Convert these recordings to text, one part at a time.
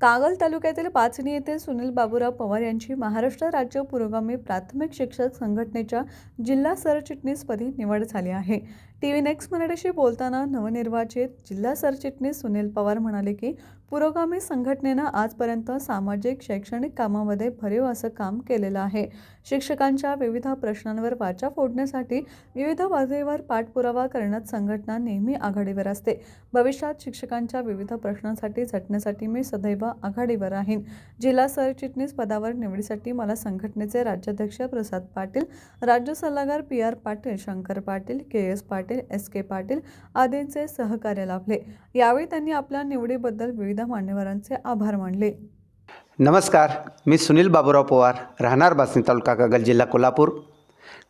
कागल तालुक्यातील पाचणी येथील सुनील बाबूराव पवार यांची महाराष्ट्र राज्य पुरोगामी प्राथमिक शिक्षक संघटनेच्या जिल्हा सरचिटणीसपदी निवड झाली आहे. टी व्ही नेक्स्ट मराठीशी बोलताना नवनिर्वाचित जिल्हा सरचिटणीस सुनील पवार म्हणाले की पुरोगामी संघटनेनं आजपर्यंत सामाजिक शैक्षणिक कामामध्ये भरीव असं काम केलेलं आहे. शिक्षकांच्या विविध प्रश्नांवर वाचा फोडण्यासाठी विविध पातळीवर पाठपुरावा करण्यात संघटना नेहमी आघाडीवर असते. भविष्यात शिक्षकांच्या विविध प्रश्नांसाठी झटण्यासाठी मी सदैव आघाडीवर राहीन. जिल्हा सरचिटणीस पदावर निवडीसाठी मला संघटनेचे राज्याध्यक्ष प्रसाद पाटील राज्य सल्लागार P R Patil Shankar Patil K S Patil Patil S K Patil आदींचे सहकार्य लाभले. यावेळी त्यांनी आपल्या निवडीबद्दल विविध मान्यवरांचे आभार मानले. नमस्कार मी सुनील बाबूराव पवार राहणार बासनी तालुका कागल जिल्हा कोल्हापूर.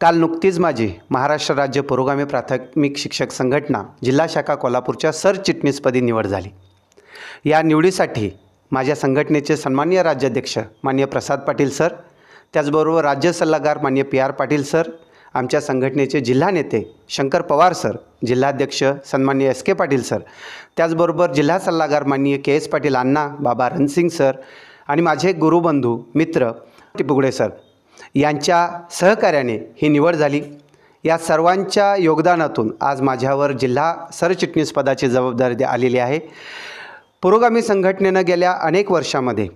काल नुकतीच माझी महाराष्ट्र राज्य पुरोगामी प्राथमिक शिक्षक संघटना जिल्हा शाखा कोल्हापूरच्या सरचिटणीसपदी निवड झाली. या निवडीसाठी माझ्या संघटनेचे सन्मान्य राज्याध्यक्ष मान्य प्रसाद पाटील सर त्याचबरोबर राज्य सल्लागार मान्य पी आर पाटील सर आमच्या संघटनेचे जिल्हा नेते शंकर पवार सर जिल्हाध्यक्ष सन्मान्य एस के पाटील सर त्याचबरोबर जिल्हा सल्लागार माननीय के एस पाटील अण्णा बाबा रणसिंग सर आणि माझे गुरुबंधू मित्र टिपुगडे सर यांच्या सहकार्याने ही निवड झाली. या सर्वांच्या योगदानातून आज माझ्यावर जिल्हा सरचिटणीसपदाची जबाबदारी आलेली आहे. पुरोगामी संघटनेनं गेल्या अनेक वर्षामध्ये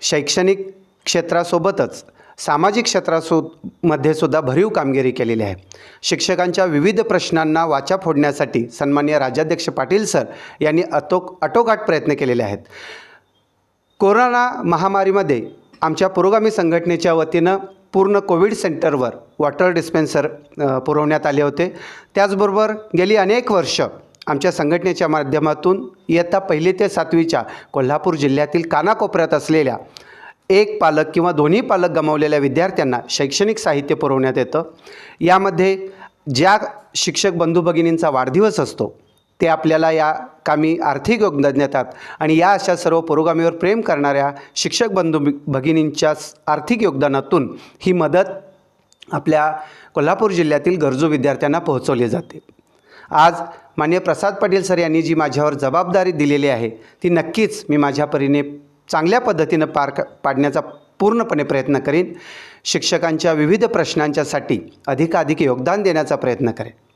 शैक्षणिक क्षेत्रासोबतच सामाजिक क्षेत्रासो मध्ये सुद्धा भरीव कामगिरी केलेली आहे. शिक्षकांच्या विविध प्रश्नांना वाचा फोडण्यासाठी सन्मान्य राज्याध्यक्ष पाटील सर यांनी अतोक अटोकाट प्रयत्न केलेले आहेत. कोरोना महामारीमध्ये आमच्या पुरोगामी संघटनेच्या वतीनं पूर्ण कोविड सेंटरवर वॉटर डिस्पेन्सर पुरवण्यात आले होते. त्याचबरोबर गेली अनेक वर्ष आमच्या संघटनेच्या माध्यमातून इयत्ता पहिली ते सातवीच्या कोल्हापूर जिल्ह्यातील कानाकोपऱ्यात असलेल्या एक पालक किंवा दोन्ही पालक गमावलेल्या विद्यार्थ्यांना शैक्षणिक साहित्य पुरवण्यात येतं. यामध्ये ज्या शिक्षक बंधू भगिनींचा वाढदिवस असतो ते आपल्याला या कामी आर्थिक योगदान देतात आणि या अशा सर्व पुरोगामीवर प्रेम करणाऱ्या शिक्षक बंधू भगिनींच्या आर्थिक योगदानातून ही मदत आपल्या कोल्हापूर जिल्ह्यातील गरजू विद्यार्थ्यांना पोहोचवली जाते. आज मान्य प्रसाद पाटील सर यांनी जी माझ्यावर जबाबदारी दिलेली आहे ती नक्कीच मी माझ्या परीने चांगल्या पद्धतीनं पार क- पाडण्याचा पूर्णपणे प्रयत्न करीन. शिक्षकांच्या विविध प्रश्नांच्यासाठी अधिकाधिक योगदान देण्याचा प्रयत्न करेन.